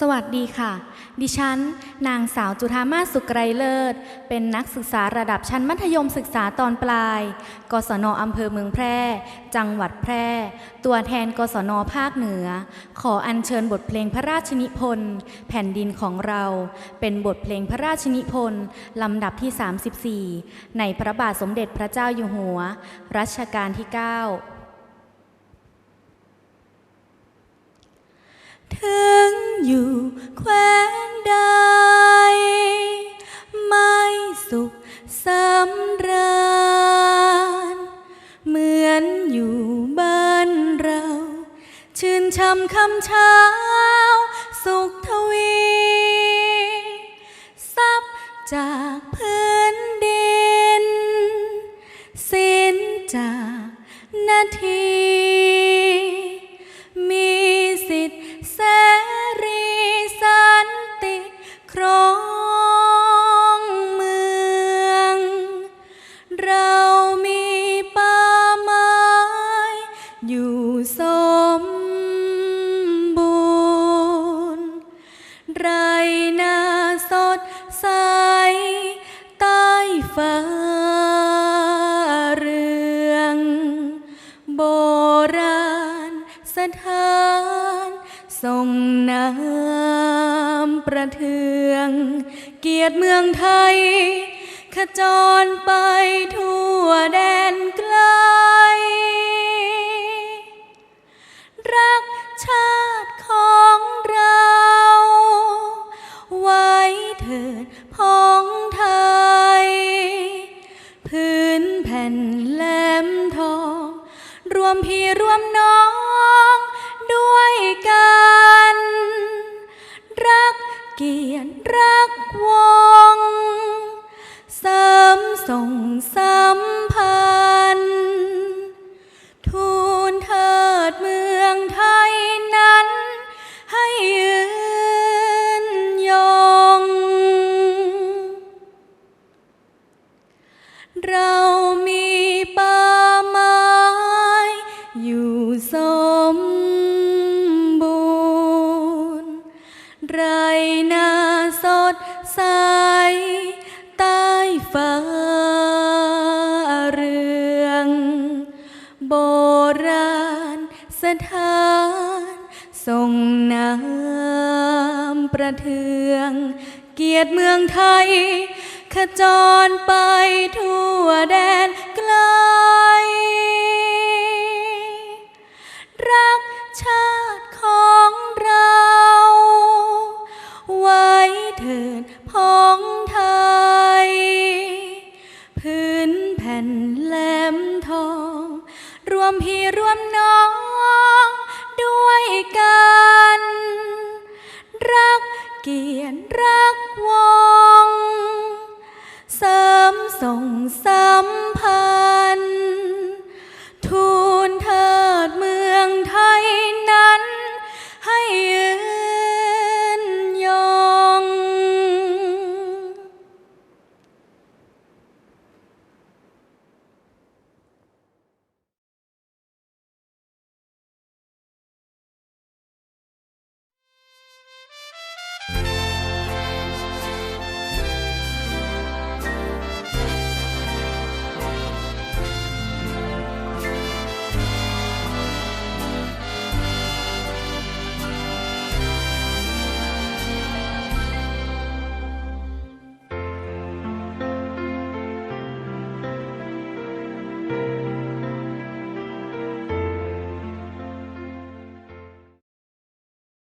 สวัสดีค่ะ ดิฉัน นางสาวจุธามาสสุกไกรเลิศ เป็นนักศึกษาระดับชั้นมัธยมศึกษาตอนปลาย กศนอำเภอเมืองแพร่ จังหวัดแพร่ ตัวแทนกศนภาคเหนือ ขออัญเชิญบทเพลงพระราชนิพนธ์แผ่นดินของเรา เป็นบทเพลงพระราชนิพนธ์ลำดับที่ 34 ในพระบาทสมเด็จพระเจ้าอยู่หัว รัชกาลที่ 9 ถึง อยู่แควนใด ไม่สุขสำราญ เหมือนอยู่บ้านเรา ชื่นช่ำคำเช้า สุขทวีซับจากพื้นดินสิ้นจากนาทีานทรงน้ำประเทือง เกียรติเมืองไทย ขจรไปทั่วแดนไกล รักชาติของเรา ไว้เถิดพ้องไทย พื้นแผ่นแหลมทอง รวมพี่รวมน้อง ด้วยกัน รักเกียรติรักวง เสริมส่งสัมพันธ์ทูลเถิดเมืองไทยนั้น ให้ยืนยง เรามี ไรนาสดใสใต้ฟ้าเรือง โบราณสถานทรงน้ำประเทือง เกียรติเมืองไทย ขจรไปทั่วแดนไกล วมพี่ร่วมน้อง ด้วยกัน รักเกียรรักวง เสริมส่งเสำ